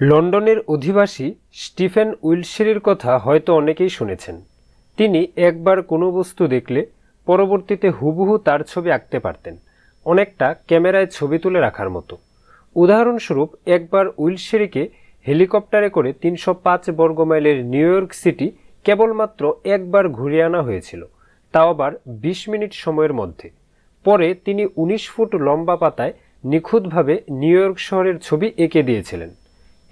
লন্ডনের অধিবাসী স্টিফেন উইলশেরির কথা হয়তো অনেকেই শুনেছেন। তিনি একবার কোনো বস্তু দেখলে পরবর্তীতে হুবহু তার ছবি আঁকতে পারতেন, অনেকটা ক্যামেরায় ছবি তুলে রাখার মতো। উদাহরণস্বরূপ, একবার উইলশেরিকে হেলিকপ্টারে করে তিনশো পাঁচ বর্গমাইলের নিউ ইয়র্ক সিটি কেবলমাত্র একবার ঘুরিয়ে আনা হয়েছিল, তাও আবার বিশ মিনিট সময়ের মধ্যে। পরে তিনি উনিশ ফুট লম্বা পাতায় নিখুঁতভাবে নিউ ইয়র্ক শহরের ছবি এঁকে দিয়েছিলেন।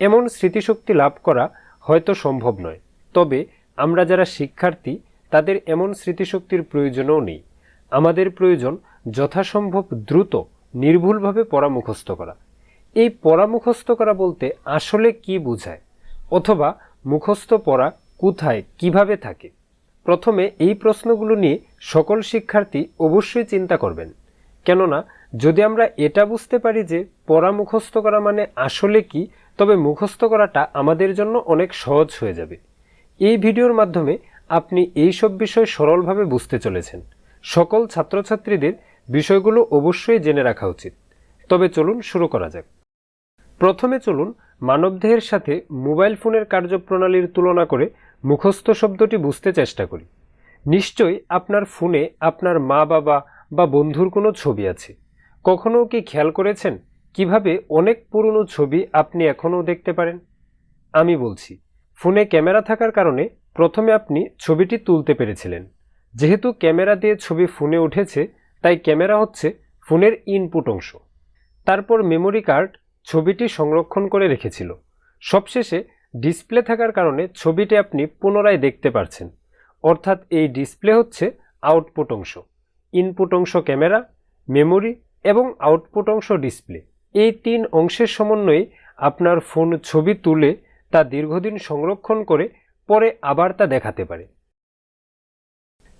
এমন স্মৃতিশক্তি লাভ করা হয়তো সম্ভব নয়। তবে আমরা যারা শিক্ষার্থী, তাদের এমন স্মৃতিশক্তির প্রয়োজনও নেই। আমাদের প্রয়োজন যথাসম্ভব দ্রুত, নির্ভুলভাবে পড়া মুখস্থ করা। এই পড়া মুখস্থ করা বলতে আসলে কি বোঝায়? অথবা মুখস্থ পড়া কোথায়, কীভাবে থাকে? প্রথমে এই প্রশ্নগুলো নিয়ে সকল শিক্ষার্থী অবশ্যই চিন্তা করবেন। কেননা, যদি আমরা এটা বুঝতে পারি যে পড়া মুখস্থ করা মানে আসলে কি তবে মুখস্থ করাটা আমাদের জন্য অনেক সহজ হয়ে যাবে। এই ভিডিওর মাধ্যমে আপনি এই সব বিষয় সরলভাবে বুঝতে চলেছেন। সকল ছাত্রছাত্রীদের বিষয়গুলো অবশ্যই জেনে রাখা উচিত। তবে চলুন শুরু করা যাক। প্রথমে চলুন মানবদেহের সাথে মোবাইল ফোনের কার্যপ্রণালীর তুলনা করে মুখস্থ শব্দটি বুঝতে চেষ্টা করি। নিশ্চয়ই আপনার ফোনে আপনার মা বাবা বা বন্ধুর কোনো ছবি আছে। কখনও কি খেয়াল করেছেন? কীভাবে অনেক পুরনো ছবি আপনি এখনও দেখতে পারেন? আমি বলছি, ফোনে ক্যামেরা থাকার কারণে প্রথমে আপনি ছবিটি তুলতে পেরেছিলেন। যেহেতু ক্যামেরা দিয়ে ছবি ফোনে উঠেছে, তাই ক্যামেরা হচ্ছে ফোনের ইনপুট অংশ। তারপর মেমোরি কার্ড ছবিটি সংরক্ষণ করে রেখেছিল। সবশেষে ডিসপ্লে থাকার কারণে ছবিটি আপনি পুনরায় দেখতে পারছেন। অর্থাৎ এই ডিসপ্লে হচ্ছে আউটপুট অংশ। ইনপুট অংশ ক্যামেরা, মেমোরি এবং আউটপুট অংশ ডিসপ্লে। এই তিন অংশের সমন্বয়ে আপনার ফোন ছবি তুলে তা দীর্ঘদিন সংরক্ষণ করে পরে আবার তা দেখাতে পারে।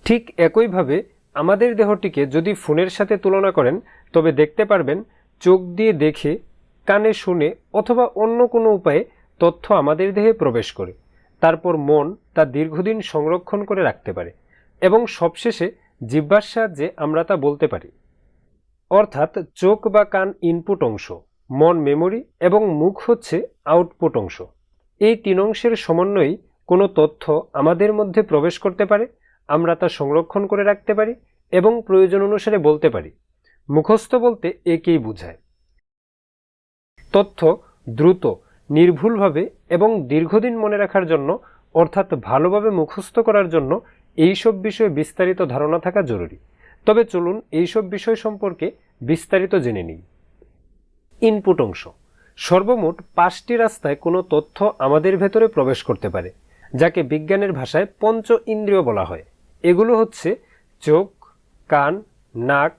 ঠিক একইভাবে আমাদের দেহটিকে যদি ফোনের সাথে তুলনা করেন, তবে দেখতে পারবেন চোখ দিয়ে দেখে, কানে শুনে অথবা অন্য কোনো উপায়ে তথ্য আমাদের দেহে প্রবেশ করে। তারপর মন তা দীর্ঘদিন সংরক্ষণ করে রাখতে পারে এবং সবশেষে জিব্বার সাহায্যে আমরা তা বলতে পারি। অর্থাৎ চোখ বা কান ইনপুট অংশ, মন মেমোরি এবং মুখ হচ্ছে আউটপুট অংশ। এই তিন অংশের সমন্বয়েই কোনো তথ্য আমাদের মধ্যে প্রবেশ করতে পারে, আমরা তা সংরক্ষণ করে রাখতে পারি এবং প্রয়োজন অনুসারে বলতে পারি। মুখস্থ বলতে একেই বোঝায়। তথ্য দ্রুত, নির্ভুলভাবে এবং দীর্ঘদিন মনে রাখার জন্য, অর্থাৎ ভালোভাবে মুখস্থ করার জন্য, এইসব বিষয়ে বিস্তারিত ধারণা থাকা জরুরি। তবে চলুন এইসব বিষয় সম্পর্কে বিস্তারিত জেনে নিই। ইনপুট অংশ। সর্বমোট পাঁচটি রাস্তায় কোনো তথ্য আমাদের ভেতরে প্রবেশ করতে পারে, যাকে বিজ্ঞানের ভাষায় পঞ্চ ইন্দ্রিয় বলা হয়। এগুলো হচ্ছে চোখ, কান, নাক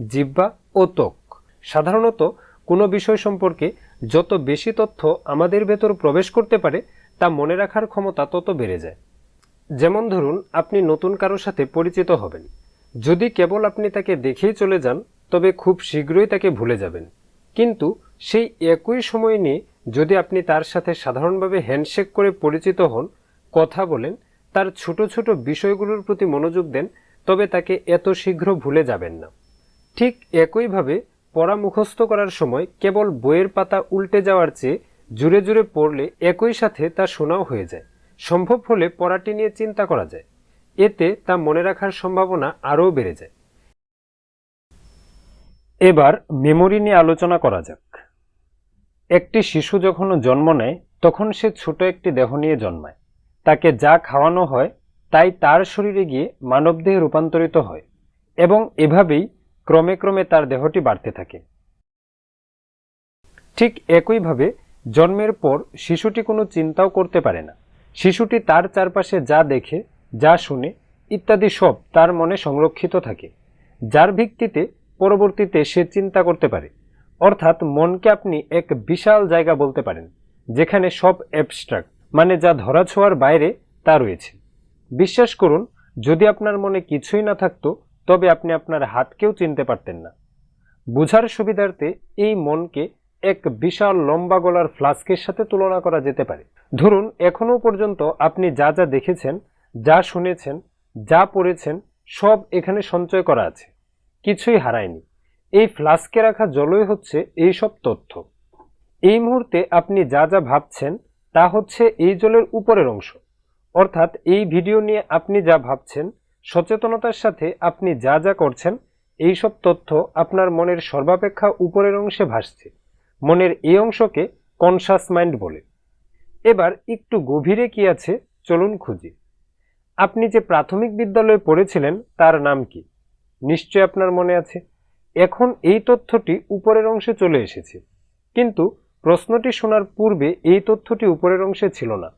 জিব্বা ও ত্বক। সাধারণত কোনো বিষয় সম্পর্কে যত বেশি তথ্য আমাদের ভেতর প্রবেশ করতে পারে, তা মনে রাখার ক্ষমতা তত বেড়ে যায়। যেমন ধরুন, আপনি নতুন কারোর সাথে পরিচিত হবেন। যদি কেবল আপনি তাকে দেখেই চলে যান, তবে খুব শীঘ্রই তাকে ভুলে যাবেন। কিন্তু সেই একই সময় নিয়ে যদি আপনি তার সাথে সাধারণভাবে হ্যান্ডশেক করে পরিচিত হন, কথা বলেন, তার ছোট ছোট বিষয়গুলোর প্রতি মনোযোগ দেন, তবে তাকে এত শীঘ্র ভুলে যাবেন না। ঠিক একইভাবে পড়া মুখস্থ করার সময় কেবল বইয়ের পাতা উল্টে যাওয়ার চেয়ে জুড়ে জুড়ে পড়লে একই সাথে তা শোনাও হয়ে যায়। সম্ভব হলে পড়াটি নিয়ে চিন্তা করা যায়। এতে তা মনে রাখার সম্ভাবনা আরও বেড়ে যায়। এবার মেমোরি নিয়ে আলোচনা করা যাক। একটি শিশু যখন জন্ম নেয়, তখন সে ছোট একটি দেহ নিয়ে জন্মায়। তাকে যা খাওয়ানো হয়, তাই তার শরীরে গিয়ে মানবদেহে রূপান্তরিত হয় এবং এভাবেই ক্রমে ক্রমে তার দেহটি বাড়তে থাকে। ঠিক একইভাবে জন্মের পর শিশুটি কোনো চিন্তাও করতে পারে না। শিশুটি তার চারপাশে যা দেখে যা শুনে ইত্যাদি সব তার মনে সংরক্ষিত থাকে, যার ভিত্তিতে পরবর্তীতে সে চিন্তা করতে পারে। অর্থাৎ মনকে আপনি এক বিশাল জায়গা বলতে পারেন, যেখানে সব অ্যাবস্ট্রাক্ট মানে যা ধরাছোঁয়ার বাইরে তা রয়েছে। বিশ্বাস করুন, যদি আপনার মনে কিছুই না থাকতো, তবে আপনি আপনার হাতকেও চিনতে পারতেন না। বুঝার সুবিধার্থে এই মনকে এক বিশাল লম্বা গলার ফ্লাস্কের সাথে তুলনা করা যেতে পারে। ধরুন, এখনও পর্যন্ত আপনি যা যা দেখেছেন যা শুনেছেন, যা পড়েছেন, সব এখানে সঞ্চয় করা আছে। কিছুই হারায়নি। এই ফ্লাস্কে রাখা জলই হচ্ছে এই সব তথ্য। এই মুহূর্তে আপনি যা যা ভাবছেন, তা হচ্ছে এই জলের উপরের অংশ। অর্থাৎ এই ভিডিও নিয়ে আপনি যা ভাবছেন, সচেতনতার সাথে আপনি যা যা করছেন, এই সব তথ্য আপনার মনের সর্বাপেক্ষা উপরের অংশে ভাসছে। মনের এই অংশকে কনসাস মাইন্ড বলে। এবার একটু গভীরে কি আছে, চলুন খুঁজি। আপনি যে প্রাথমিক বিদ্যালয়ে পড়েছিলেন, তার নাম কি? নিশ্চয় আপনার মনে আছে। এখন এই তথ্যটি উপরের অংশে চলে এসেছে। কিন্তু প্রশ্নটি শোনার পূর্বে এই তথ্যটি উপরের অংশে ছিল না।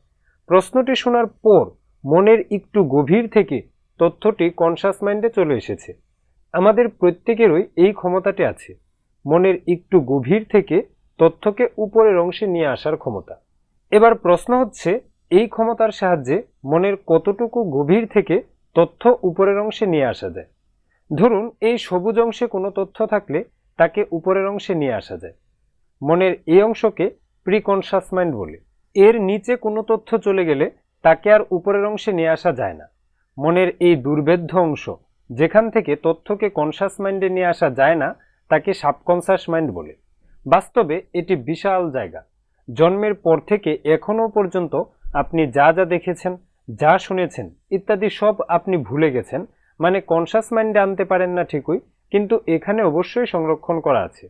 প্রশ্নটি শোনার পর মনের একটু গভীর থেকে তথ্যটি কনসাস মাইন্ডে চলে এসেছে। আমাদের প্রত্যেকেরই এই ক্ষমতাটি আছে। মনের একটু গভীর থেকে তথ্যকে উপরের অংশে নিয়ে আসার ক্ষমতা। এবার প্রশ্ন হচ্ছে এই ক্ষমতার সাহায্যে মনের কতটুকু গভীর থেকে তথ্য উপরের অংশে নিয়ে আসা যায়। ধরুন, এই সবুজ অংশে কোনো তথ্য থাকলে তাকে উপরের অংশে নিয়ে আসা যায়। মনের এই অংশকে প্রিকনসাস মাইন্ড বলে। এর নিচে কোনো তথ্য চলে গেলে তাকে আর উপরের অংশে নিয়ে আসা যায় না। মনের এই দুর্ভেদ্য অংশ, যেখান থেকে তথ্যকে কনসাস মাইন্ডে নিয়ে আসা যায় না, তাকে সাবকনসাস মাইন্ড বলে। বাস্তবে এটি বিশাল জায়গা। জন্মের পর থেকে এখনও পর্যন্ত আপনি যা যা দেখেছেন, যা শুনেছেন, ইত্যাদি সব আপনি ভুলে গেছেন মানে কনসাস মাইন্ডে আনতে পারেন না ঠিকই, কিন্তু এখানে অবশ্যই সংরক্ষণ করা আছে।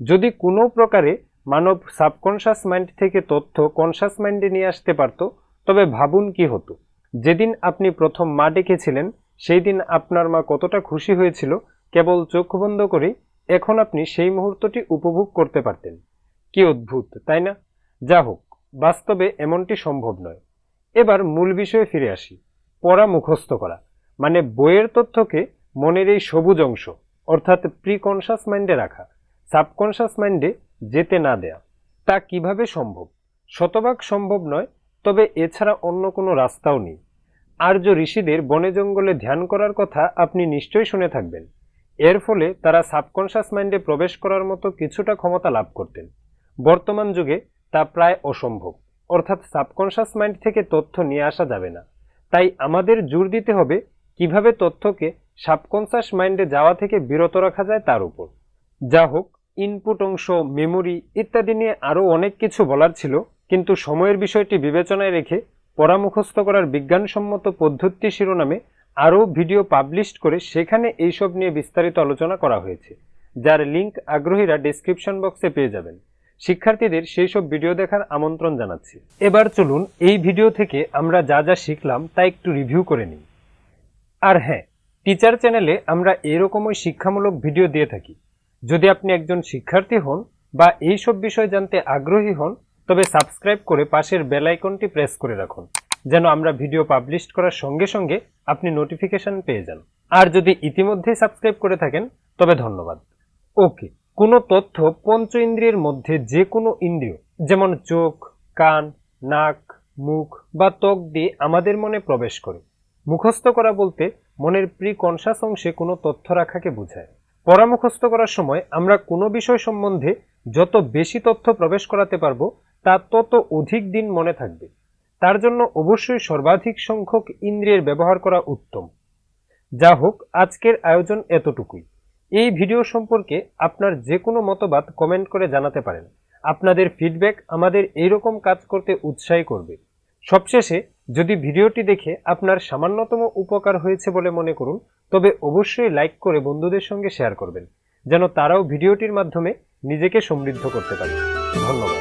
যদি কোনো প্রকারে মানব সাবকনসাস মাইন্ড থেকে তথ্য কনসাস মাইন্ডে নিয়ে আসতে পারত, তবে ভাবুন কি হতো? যেদিন আপনি প্রথম মা ডেকেছিলেন, সেই দিন আপনার মা কতটা খুশি হয়েছিল, কেবল চোখ বন্ধ করে এখন আপনি সেই মুহূর্তটি উপভোগ করতে পারতেন। কি অদ্ভুত, তাই না? যা হোক বাস্তবে এমনটি সম্ভব নয়। এবার মূল বিষয়ে ফিরে আসি। পড়া মুখস্থ করা মানে বইয়ের তথ্যকে মনের এই সবুজ অংশ, অর্থাৎ প্রিকনসাস মাইন্ডে রাখা সাবকনসাস মাইন্ডে যেতে না দেয়া, তা কীভাবে সম্ভব? শতভাগ সম্ভব নয়, তবে এছাড়া অন্য কোনো রাস্তাও নেই। আর্য ঋষিদের বনে জঙ্গলে ধ্যান করার কথা আপনি নিশ্চয়ই শুনে থাকবেন। এর ফলে তারা সাবকনসাস মাইন্ডে প্রবেশ করার মতো কিছুটা ক্ষমতা লাভ করতেন। বর্তমান যুগে তা প্রায় অসম্ভব। অর্থাৎ সাবকনসাস মাইন্ড থেকে তথ্য নিয়ে আসা যাবে না। তাই আমাদের জোর দিতে হবে কীভাবে তথ্যকে সাবকনসাস মাইন্ডে যাওয়া থেকে বিরত রাখা যায় তার উপর। যা হোক, ইনপুট অংশ, মেমোরি ইত্যাদি নিয়ে আরও অনেক কিছু বলার ছিল, কিন্তু সময়ের বিষয়টি বিবেচনায় রেখে পরামুখস্থ করার বিজ্ঞানসম্মত পদ্ধতি শিরোনামে আরও ভিডিও পাবলিশ করে সেখানে এইসব নিয়ে বিস্তারিত আলোচনা করা হয়েছে, যার লিংক আগ্রহীরা ডেসক্রিপশন বক্সে পেয়ে যাবেন। শিক্ষার্থীদের সেই সব ভিডিও দেখার আমন্ত্রণ জানাচ্ছি। এবার চলুন এই ভিডিও থেকে আমরা যা যা শিখলাম তা একটু রিভিউ করে নিই। আর হ্যাঁ টিচার চ্যানেলে আমরা এরকমই শিক্ষামূলক ভিডিও দিয়ে থাকি। যদি আপনি একজন শিক্ষার্থী হন বা এই সব বিষয় জানতে আগ্রহী হন, তবে সাবস্ক্রাইব করে পাশের বেল আইকনটি প্রেস করে রাখুন, যেন আমরা ভিডিও পাবলিশ করার সঙ্গে সঙ্গে আপনি নোটিফিকেশন পেয়ে যান। আর যদি ইতিমধ্যেই সাবস্ক্রাইব করে থাকেন, তবে ধন্যবাদ। ওকে কোনো তথ্য পঞ্চ ইন্দ্রিয়ের মধ্যে যে কোনো ইন্দ্রিয়, যেমন চোখ, কান, নাক, মুখ বা ত্বক দিয়ে আমাদের মনে প্রবেশ করে। মুখস্থ করা বলতে মনের প্রি কনসাস অংশে কোনো তথ্য রাখাকে বোঝায়। পরামুখস্থ করার সময় আমরা কোনো বিষয় সম্বন্ধে যত বেশি তথ্য প্রবেশ করাতে পারব, তা তত অধিক দিন মনে থাকবে। তার জন্য অবশ্যই সর্বাধিক সংখ্যক ইন্দ্রিয়ের ব্যবহার করা উত্তম। যা হোক, আজকের আয়োজন এতটুকুই। এই ভিডিও সম্পর্কে আপনার যে কোনো মতবাদ কমেন্ট করে জানাতে পারেন। আপনাদের ফিডব্যাক আমাদের এইরকম কাজ করতে উৎসাহী করবে। সবশেষে, যদি ভিডিওটি দেখে আপনার সামান্যতম উপকার হয়েছে বলে মনে করুন, তবে অবশ্যই লাইক করে বন্ধুদের সঙ্গে শেয়ার করবেন, যেন তারাও ভিডিওটির মাধ্যমে নিজেকে সমৃদ্ধ করতে পারে। ধন্যবাদ।